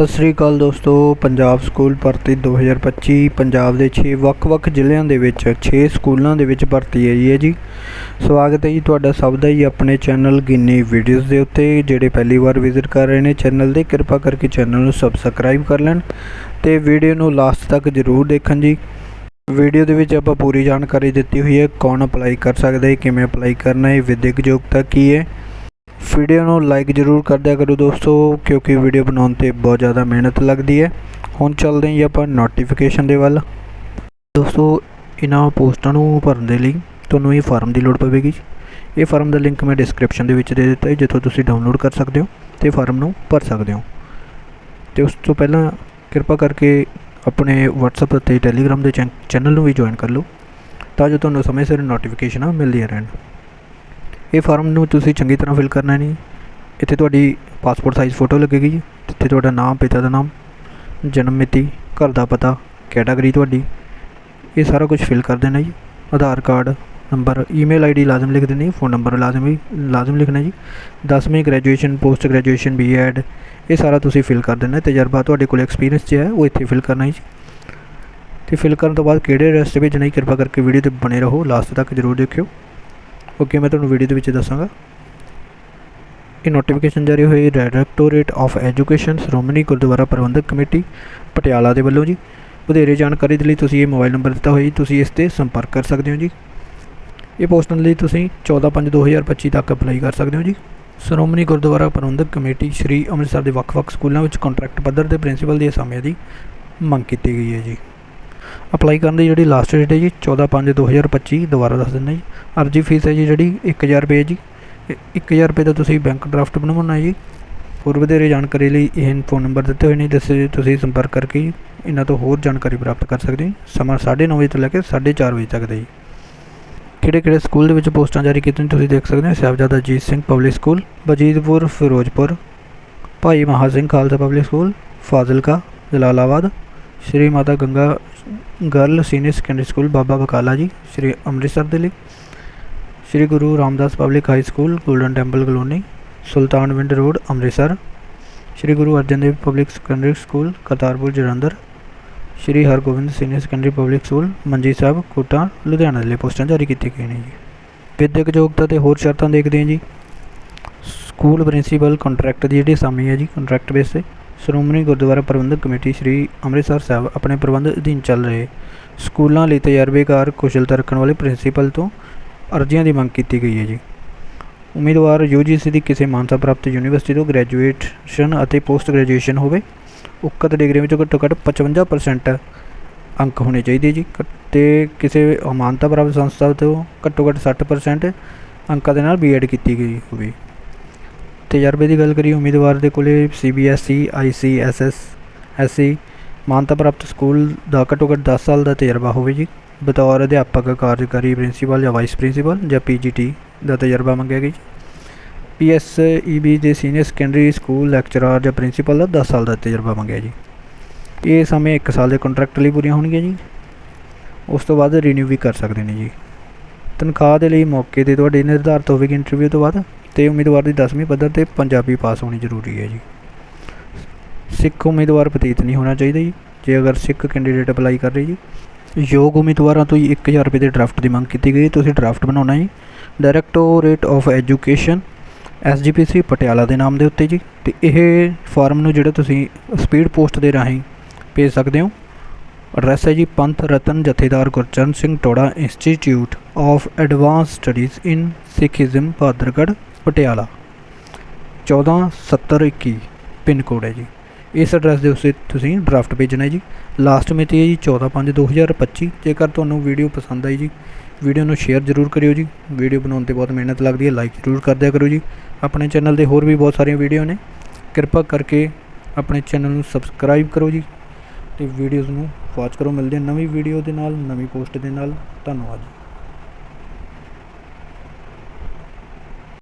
ਸਤਿ ਸ੍ਰੀ ਅਕਾਲ ਦੋਸਤੋ, ਪੰਜਾਬ ਸਕੂਲ ਭਰਤੀ 2025 ਪੰਜਾਬ ਦੇ 6 ਵੱਖ-ਵੱਖ ਜ਼ਿਲ੍ਹਿਆਂ ਦੇ ਵਿੱਚ 6 ਸਕੂਲਾਂ ਦੇ ਵਿੱਚ ਭਰਤੀ ਹੈ ਜੀ ਹੈ ਜੀ। ਸਵਾਗਤ ਹੈ ਜੀ ਤੁਹਾਡਾ ਸਭ ਦਾ ਹੀ ਆਪਣੇ ਚੈਨਲ ਗਿੰਨੀ ਵੀਡੀਓਜ਼ ਦੇ ਉੱਤੇ, ਜਿਹੜੇ ਪਹਿਲੀ ਵਾਰ ਵਿਜ਼ਿਟ ਕਰ ਰਹੇ ਨੇ, ਚੈਨਲ ਦੇ ਕਿਰਪਾ ਕਰਕੇ ਚੈਨਲ ਨੂੰ ਸਬਸਕ੍ਰਾਈਬ ਕਰ ਲੈਣ ਤੇ ਵੀਡੀਓ ਨੂੰ ਲਾਸਟ ਤੱਕ ਜ਼ਰੂਰ ਦੇਖਣ ਜੀ। ਵੀਡੀਓ ਦੇ ਵਿੱਚ ਆਪਾਂ ਪੂਰੀ ਜਾਣਕਾਰੀ ਦਿੱਤੀ ਹੋਈ ਹੈ ਕੌਣ ਅਪਲਾਈ ਕਰ ਸਕਦਾ ਹੈ, ਕਿਵੇਂ ਅਪਲਾਈ ਕਰਨਾ ਹੈ, ਵਿਦਿਅਕ ਯੋਗਤਾ ਕੀ ਹੈ ਵੀਡੀਓ ਨੂੰ ਲਾਈਕ ਜ਼ਰੂਰ ਕਰ ਦਿਆ ਕਰੋ ਦੋਸਤੋ, ਕਿਉਂਕਿ ਵੀਡੀਓ ਬਣਾਉਣ ਤੇ ਬਹੁਤ ਜ਼ਿਆਦਾ ਮਿਹਨਤ ਲੱਗਦੀ ਹੈ। ਹੁਣ ਚੱਲਦੇ ਹਾਂ ਜੀ ਆਪਾਂ ਨੋਟੀਫਿਕੇਸ਼ਨ ਦੇ ਵੱਲ। ਦੋਸਤੋ, ਇਹਨਾਂ ਪੋਸਟਾਂ ਨੂੰ ਭਰਨ ਦੇ ਲਈ ਤੁਹਾਨੂੰ ਇਹ ਫਾਰਮ ਦੀ ਲੋੜ ਪਵੇਗੀ ਇਹ ਫਾਰਮ ਦਾ ਲਿੰਕ ਮੈਂ ਡਿਸਕ੍ਰਿਪਸ਼ਨ ਦੇ ਵਿੱਚ ਦੇ ਦਿੱਤਾ ਹੈ ਜਿੱਥੋਂ ਤੁਸੀਂ ਡਾਊਨਲੋਡ ਕਰ ਸਕਦੇ ਹੋ ਤੇ ਫਾਰਮ ਨੂੰ ਭਰ ਸਕਦੇ ਹੋ। ਤੇ ਉਸ ਤੋਂ ਪਹਿਲਾਂ ਕਿਰਪਾ ਕਰਕੇ ਆਪਣੇ WhatsApp ਅਤੇ Telegram ਦੇ ਚੈਨਲ ਨੂੰ ਵੀ ਜੁਆਇਨ ਕਰ ਲਓ, ਤਾਂ ਜੋ ਤੁਹਾਨੂੰ ਸਮੇਂ ਸਿਰ ਨੋਟੀਫਿਕੇਸ਼ਨਾਂ ਮਿਲਦੀਆਂ ਰਹਿਣ। ਇਹ ਫਾਰਮ ਨੂੰ ਤੁਸੀਂ ਚੰਗੀ ਤਰ੍ਹਾਂ ਫਿਲ ਕਰਨਾ ਜੀ ਇੱਥੇ ਤੁਹਾਡੀ ਪਾਸਪੋਰਟ ਸਾਈਜ਼ ਫੋਟੋ ਲੱਗੇਗੀ ਜੀ ਇੱਥੇ ਤੁਹਾਡਾ ਨਾਮ, ਪਿਤਾ ਦਾ ਨਾਮ, ਜਨਮ ਮਿਤੀ, ਘਰ ਦਾ ਪਤਾ ਕੈਟਾਗਰੀ ਤੁਹਾਡੀ, ਇਹ ਸਾਰਾ ਕੁਝ ਫਿਲ ਕਰ ਦੇਣਾ ji. Aadhaar card, number email ID ਲਾਜ਼ਮ ਲਿਖ ਦੇਣੀ ਫੋਨ ਨੰਬਰ ਲਾਜ਼ਮ ਵੀ, ਲਾਜ਼ਮ ਲਿਖਣਾ ਜੀ। 10ਵੀਂ ਗ੍ਰੈਜੂਏਸ਼ਨ ਪੋਸਟ ਗ੍ਰੈਜੂਏਸ਼ਨ ਬੀਐਡ ਇਹ ਸਾਰਾ ਤੁਸੀਂ ਫਿਲ ਕਰ ਦੇਣਾ। ਤਜਰਬਾ ਤੁਹਾਡੇ ਕੋਲ ਐਕਸਪੀਰੀਅੰਸ ਜੇ ਹੈ, ਉਹ ਇੱਥੇ ਫਿਲ ਕਰਨਾ ਜੀ। ਤੇ ਫਿਲ ਕਰਨ ਤੋਂ ਬਾਅਦ ਕਿਹੜੇ ਐਡਰੈਸ ਤੇ ਭੇਜਣਾ ਹੈ ਕਿਰਪਾ ਕਰਕੇ ਵੀਡੀਓ ਤੇ ਬਣੇ ਰਹੋ। ਲਾਸਟ ਤੱਕ ਜ਼ਰੂਰ ਦੇਖਿਓ। ਓਕੇ ਮੈਂ ਤੁਹਾਨੂੰ ਵੀਡੀਓ ਦੇ ਵਿੱਚ ਦੱਸਾਂਗਾ। ਇਹ ਨੋਟੀਫਿਕੇਸ਼ਨ ਜਾਰੀ ਹੋਈ directorate of education Shiromani Gurdwara Prabandhak committee Patiala ਦੇ ਵੱਲੋਂ ਜੀ। ਵਧੇਰੇ ਜਾਣਕਾਰੀ ਦੇ ਲਈ ਤੁਸੀਂ ਇਹ ਮੋਬਾਈਲ ਨੰਬਰ ਦਿੱਤਾ ਹੋਇਆ ਜੀ, ਤੁਸੀਂ ਇਸ ਤੇ ਸੰਪਰਕ ਕਰ ਸਕਦੇ ਹੋ ਜੀ। ਇਹ ਪੋਸਟਾਂ ਲਈ ਤੁਸੀਂ 14/5/2025 ਤੱਕ ਅਪਲਾਈ ਕਰ ਸਕਦੇ ਹੋ ਜੀ। ਸ਼੍ਰੋਮਣੀ ਗੁਰਦੁਆਰਾ ਪ੍ਰਬੰਧਕ ਕਮੇਟੀ ਸ਼੍ਰੀ ਅੰਮ੍ਰਿਤਸਰ ਦੇ ਵੱਖ-ਵੱਖ ਸਕੂਲਾਂ ਵਿੱਚ ਕੰਟਰੈਕਟ ਪੱਧਰ ਦੇ ਪ੍ਰਿੰਸੀਪਲ ਦੇ ਅਸਾਮੀਆਂ ਦੀ ਮੰਗ ਕੀਤੀ ਗਈ ਹੈ ਜੀ। ਅਪਲਾਈ ਕਰਨ ਦੀ ਜਿਹੜੀ ਲਾਸਟ ਡੇਟ ਹੈ ਜੀ 14/5/2025 ਦੁਬਾਰਾ ਦੱਸ ਦਿੰਦਾ ਜੀ। ਅਰਜੀ ਫੀਸ ਹੈ ਜੀ ਜਿਹੜੀ 1000 ਰੁਪਏ ਜੀ। 1000 ਰੁਪਏ ਦਾ ਤੁਸੀਂ ਬੈਂਕ ਡਰਾਫਟ ਬਣਵਾਉਣਾ ਹੈ ਜੀ ਹੋਰ ਵਧੇਰੇ ਜਾਣਕਾਰੀ ਲਈ ਇਹ ਫੋਨ ਨੰਬਰ ਦਿੱਤੇ ਹੋਏ ਨੇ, ਜਿਸ ਤੁਸੀਂ ਸੰਪਰਕ ਕਰਕੇ ਇਹਨਾਂ ਤੋਂ ਹੋਰ ਜਾਣਕਾਰੀ ਪ੍ਰਾਪਤ ਕਰ ਸਕਦੇ ਹੋ। ਸਮਾਂ 9:30 ਵਜੇ ਤੋਂ ਲੈ ਕੇ 4:30 ਵਜੇ ਤੱਕ ਦਾ ਜੀ। ਕਿਹੜੇ ਕਿਹੜੇ ਸਕੂਲ ਦੇ ਵਿੱਚ ਪੋਸਟਾਂ ਜਾਰੀ ਕੀਤੀਆਂ ਤੁਸੀਂ ਦੇਖ ਸਕਦੇ ਹੋ। Sahibzada Ajit Singh public school Bajidpur Ferozepur, Bhai Maha Singh Khalsa public school Fazilka, Jalalabad Shri Mata Ganga girl senior secondary school, Baba Bakala ji, Shri Amritsar ਦੇ ਲਈ। Shri Guru Ramdas public high school, golden temple colony, Sultan Sultanwind road, Amritsar. Shri Guru Arjan Dev public secondary school, Kartarpur, Jalandhar. Shri Hargobind senior secondary public school, Manji Sahib, Kota, Ludhiana ਦੇ ਲਈ ਪੋਸਟਾਂ ਜਾਰੀ ਕੀਤੀਆਂ ਗਈਆਂ ਨੇ ਜੀ। ਵਿਦਿਅਕ ਯੋਗਤਾ ਤੇ ਹੋਰ ਸ਼ਰਤਾਂ ਦੇਖਦੇ ਹਾਂ ਜੀ। ਸਕੂਲ ਪ੍ਰਿੰਸੀਪਲ, ਕੰਟਰੈਕਟ ਦੀ ਜਿਹੜੀ ਅਸਾਮੀ ਹੈ ਜੀ, ਕੰਟਰੈਕਟ ਬੇਸ ਤੇ। ਸ਼੍ਰੋਮਣੀ ਗੁਰਦੁਆਰਾ ਪ੍ਰਬੰਧਕ ਕਮੇਟੀ ਸ੍ਰੀ ਅੰਮ੍ਰਿਤਸਰ ਸਾਹਿਬ ਆਪਣੇ ਪ੍ਰਬੰਧ ਅਧੀਨ ਚੱਲ ਰਹੇ। ਸਕੂਲਾਂ ਲਈ ਤਜਰਬੇਕਾਰ ਕੁਸ਼ਲਤਾ ਰੱਖਣ ਵਾਲੇ ਪ੍ਰਿੰਸੀਪਲ ਤੋਂ ਅਰਜ਼ੀਆਂ ਦੀ ਮੰਗ ਕੀਤੀ ਗਈ ਹੈ ਜੀ। ਉਮੀਦਵਾਰ ਯੂਜੀਸੀ ਦੀ ਕਿਸੇ ਮਾਨਤਾ ਪ੍ਰਾਪਤ ਯੂਨੀਵਰਸਿਟੀ ਤੋਂ ਗ੍ਰੈਜੂਏਸ਼ਨ ਅਤੇ ਪੋਸਟ ਗ੍ਰੈਜੂਏਸ਼ਨ ਹੋਵੇ, ਉਕਤ ਡਿਗਰੀ ਵਿੱਚੋਂ ਘੱਟੋ ਘੱਟ 55% ਅੰਕ ਹੋਣੇ ਚਾਹੀਦੇ ਜੀ। ਤੇ ਕਿਸੇ ਮਾਨਤਾ ਪ੍ਰਾਪਤ ਸੰਸਥਾ ਤੋਂ ਘੱਟੋ ਘੱਟ 60% ਅੰਕਾਂ ਦੇ ਨਾਲ ਬੀਐਡ ਕੀਤੀ ਗਈ ਹੋਵੇ। ਤਜਰਬੇ ਦੀ ਗੱਲ ਕਰੀਏ, ਉਮੀਦਵਾਰ ਦੇ ਕੋਲ ਸੀ ਬੀ ਐੱਸ ਈ ਆਈ ਸੀ ਕੋਲੇ ਸੀਬੀਐਸਈ ਆਈਸੀਐਸਐਸ ਐਸਸੀ ਮਾਨਤਾ ਪ੍ਰਾਪਤ ਸਕੂਲ ਦਾ ਘੱਟੋ ਘੱਟ 10 ਸਾਲ ਦਾ ਤਜਰਬਾ ਹੋਵੇ ਜੀ। ਬਤੌਰ ਅਧਿਆਪਕ, ਕਾਰਜਕਾਰੀ ਪ੍ਰਿੰਸੀਪਲ ਜਾਂ ਵਾਈਸ ਪ੍ਰਿੰਸੀਪਲ ਜਾਂ ਪੀਜੀਟੀ ਦਾ ਤਜਰਬਾ ਮੰਗਿਆ ਗਿਆ ਜੀ। ਪੀਐਸਈਬੀ ਦੇ ਸੀਨੀਅਰ ਸੈਕੰਡਰੀ ਸਕੂਲ ਲੈਕਚਰਰ ਜਾਂ ਪ੍ਰਿੰਸੀਪਲ ਦਾ 10 ਸਾਲ ਦਾ ਤਜਰਬਾ ਮੰਗਿਆ ਜੀ। ਇਹ ਸਮੇਂ 1 ਸਾਲ ਦੇ ਕੰਟਰੈਕਟ ਲਈ ਪੂਰੀਆਂ ਹੋਣਗੀਆਂ ਜੀ। ਉਸ ਤੋਂ ਬਾਅਦ ਰੀਨਿਊ ਵੀ ਕਰ ਸਕਦੇ ਨੇ ਜੀ। ਤਨਖਾਹ ਦੇ ਲਈ ਮੌਕੇ ਤੇ ਤੁਹਾਡੀ ਨਿਰਧਾਰਤ ਹੋਵੇਗੀ ਇੰਟਰਵਿਊ ਤੋਂ ਬਾਅਦ। ਅਤੇ ਉਮੀਦਵਾਰ ਦੀ 10ਵੀਂ ਪੱਧਰ ਤੇ ਪੰਜਾਬੀ ਪਾਸ ਹੋਣੀ ਜ਼ਰੂਰੀ ਹੈ ਜੀ। ਸਿੱਖ ਉਮੀਦਵਾਰ ਪਤੀਤ ਨਹੀਂ ਹੋਣਾ ਚਾਹੀਦਾ ਜੀ। ਜੇ ਅਗਰ ਸਿੱਖ ਕੈਂਡੀਡੇਟ ਅਪਲਾਈ ਕਰ ਰਹੇ ਜੀ, ਯੋਗ ਉਮੀਦਵਾਰਾਂ ਤੋਂ 1000 ਰੁਪਏ ਦੇ ਡਰਾਫਟ ਦੀ ਮੰਗ ਕੀਤੀ ਗਈ ਤੁਸੀਂ ਡਰਾਫਟ ਬਣਾਉਣਾ ji. Directorate of education SGPC Patiala ਦੇ ਨਾਮ ਦੇ ਉੱਤੇ ਜੀ। ਤੇ ਇਹ ਫਾਰਮ ਨੂੰ ਜਿਹੜਾ ਤੁਸੀਂ ਸਪੀਡ ਪੋਸਟ ਦੇ ਰਾਹੀਂ ਭੇਜ ਸਕਦੇ ਹੋ। ਐਡਰੈਸ ਹੈ ji Panth Rattan Jathedar Gurcharan Singh Tohra institute of advance studies in Sikhism Bhadargarh. Patiala. 147021 pin code ਹੈ ਜੀ। ਇਸ ਐਡਰੈਸ ਦੇ ਉੱਤੇ ਤੁਸੀਂ ਡਰਾਫਟ ਭੇਜਣਾ ਹੈ ਜੀ। ਲਾਸਟ ਮਿਤੀ ਹੈ ਜੀ 14/5/2025 ਜੇਕਰ ਤੁਹਾਨੂੰ ਵੀਡੀਓ ਪਸੰਦ ਆਈ ਜੀ, ਵੀਡੀਓ ਨੂੰ ਸ਼ੇਅਰ ਜ਼ਰੂਰ ਕਰਿਓ ਜੀ। ਵੀਡੀਓ ਬਣਾਉਣ ਤੇ ਬਹੁਤ ਮਿਹਨਤ ਲੱਗਦੀ ਹੈ, ਲਾਈਕ ਜ਼ਰੂਰ ਕਰ ਦਿਆ ਕਰੋ ਜੀ। ਆਪਣੇ ਚੈਨਲ ਦੇ ਹੋਰ ਵੀ ਬਹੁਤ ਸਾਰੀਆਂ ਵੀਡੀਓ ਨੇ। ਕਿਰਪਾ ਕਰਕੇ ਆਪਣੇ ਚੈਨਲ ਨੂੰ ਸਬਸਕ੍ਰਾਈਬ ਕਰੋ ਜੀ ਤੇ ਵੀਡੀਓਜ਼ ਨੂੰ ਵਾਚ ਕਰੋ। ਮਿਲਦੇ ਹਾਂ ਨਵੀਂ ਵੀਡੀਓ ਦੇ ਨਾਲ, ਨਵੀਂ ਪੋਸਟ ਦੇ ਨਾਲ। ਧੰਨਵਾਦ